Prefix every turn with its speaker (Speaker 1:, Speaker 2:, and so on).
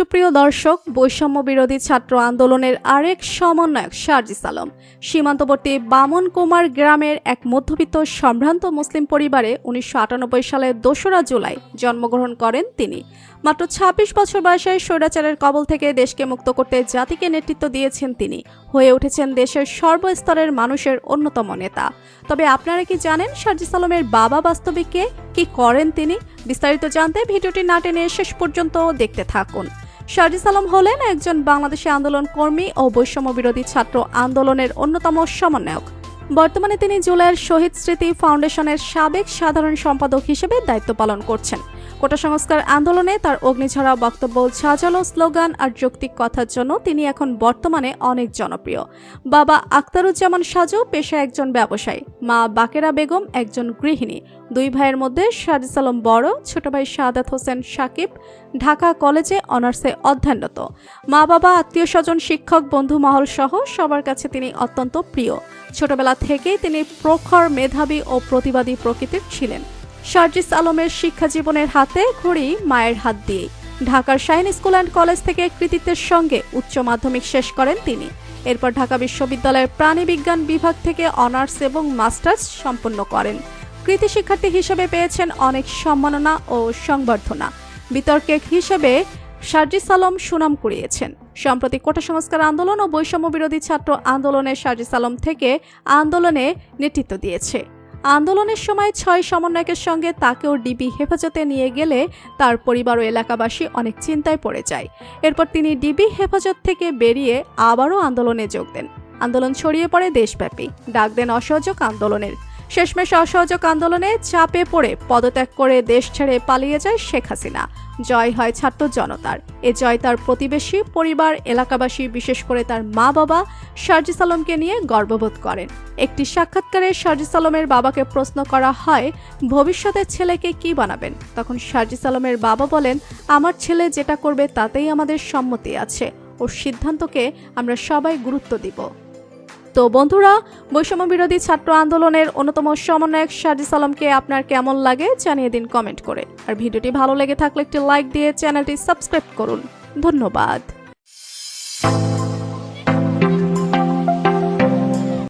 Speaker 1: সুপ্রিয় দর্শক বৈষম্য বিরোধী ছাত্র আন্দোলনের আরেক সমন্বয়ক শারজিস আলম। সীমান্তবর্তী বামন কুমার গ্রামের এক মধ্যবিত্ত সম্ভ্রান্ত মুসলিম পরিবারে উনিশশো সালের দোসরা জুলাই জন্মগ্রহণ করেন তিনি। মাত্র ২৬ বছর বয়সে স্বৈরাচারের কবল থেকে দেশকে মুক্ত করতে জাতিকে নেতৃত্ব দিয়েছেন তিনি। হয়ে উঠেছেন দেশের সর্বস্তরের মানুষের অন্যতম নেতা। তবে আপনারা কি জানেন শারজিস আলমের বাবা বাস্তবিক কে কি করেন তিনি? বিস্তারিত জানতে ভিডিওটি না টেনে শেষ পর্যন্ত দেখতে থাকুন। শারজিস আলম হলেন একজন বাংলাদেশি আন্দোলন কর্মী ও বৈষম্য বিরোধী ছাত্র আন্দোলনের অন্যতম সমন্বয়ক। বর্তমানে তিনি জুলাইয়ের শহীদ স্মৃতি ফাউন্ডেশনের সাবেক সাধারণ সম্পাদক হিসেবে দায়িত্ব পালন করছেন। কোটা সংস্কার আন্দোলনে তার অগ্নিঝরা বক্তব্য ঝাঁঝালো স্লোগান আর যৌক্তিক কথার জন্য তিনি এখন বর্তমানে অনেক জনপ্রিয়। বাবা আক্তারুজ্জামান সাজু পেশা একজন ব্যবসায়ী। মা বাকেরা বেগম একজন গৃহিণী। দুই ভাইয়ের মধ্যে সাজিস আলম বড়, ছোট ভাই সাদাত হোসেন সাকিব, ঢাকা কলেজে অনার্সে অধ্যয়নরত। মা বাবা, আত্মীয় স্বজন, শিক্ষক, বন্ধু মহল সহ সবার কাছে তিনি অত্যন্ত প্রিয়। ছোটবেলা থেকেই তিনি প্রখর মেধাবী ও প্রতিবাদী প্রকৃতির ছিলেন। শারজিস আলমের শিক্ষা জীবনের হাতে ঘড়ি মায়ের হাত দিয়েই। ঢাকার শাইন স্কুল অ্যান্ড কলেজ থেকে কৃতিত্বের সঙ্গে উচ্চ মাধ্যমিক শেষ করেন তিনি। এরপর ঢাকা বিশ্ববিদ্যালয়ের প্রাণীবিজ্ঞান বিভাগ থেকে অনার্স এবং মাস্টার্স সম্পন্ন করেন। কৃতি শিক্ষার্থী হিসেবে পেয়েছেন অনেক সম্মাননা ও সংবর্ধনা। বিতর্কে হিসেবে শারজিস আলম সুনাম কুড়িয়েছেন। সম্প্রতি কোটা সংস্কার আন্দোলন ও বৈষম্য বিরোধী ছাত্র আন্দোলনে শারজিস আলম থেকে আন্দোলনে নেতৃত্ব দিয়েছে। আন্দোলনের সময় ছয় সমন্বয়কের সঙ্গে তাকেও ডিবি হেফাজতে নিয়ে গেলে তার পরিবার ও এলাকাবাসী অনেক চিন্তায় পড়ে যায়। এরপর তিনি ডিবি হেফাজত থেকে বেরিয়ে আবারও আন্দোলনে যোগ দেন। আন্দোলন ছড়িয়ে পড়ে দেশব্যাপী। ডাক দেন অসহযোগ আন্দোলনের শেষমেশ অসহযোগ আন্দোলনে চাপে পড়ে পদত্যাগ করে দেশ ছেড়ে পালিয়ে যায় শেখ হাসিনা। জয় হয় ছাত্র জনতার। এ জয় তার প্রতিবেশী, পরিবার, এলাকাবাসী, বিশেষ করে তার মা বাবা শারজিস আলমকে নিয়ে গর্ববোধ করেন। একটি সাক্ষাৎকারে শারজিস আলমের বাবাকে প্রশ্ন করা হয়, ভবিষ্যতের ছেলেকে কি বানাবেন? তখন শারজিস আলমের বাবা বলেন, আমার ছেলে যেটা করবে তাতেই আমাদের সম্মতি আছে। ওর সিদ্ধান্তকে আমরা সবাই গুরুত্ব দিব। তো বন্ধুরা বৈষম্য বিরোধী ছাত্র আন্দোলনের অন্যতম সমন্বয়ক সাজি আলমকে আপনার কেমন লাগে জানিয়ে দিন কমেন্ট করে। আর ভিডিওটি ভালো লেগে থাকলে একটি লাইক দিয়ে চ্যানেলটি সাবস্ক্রাইব করুন। ধন্যবাদ।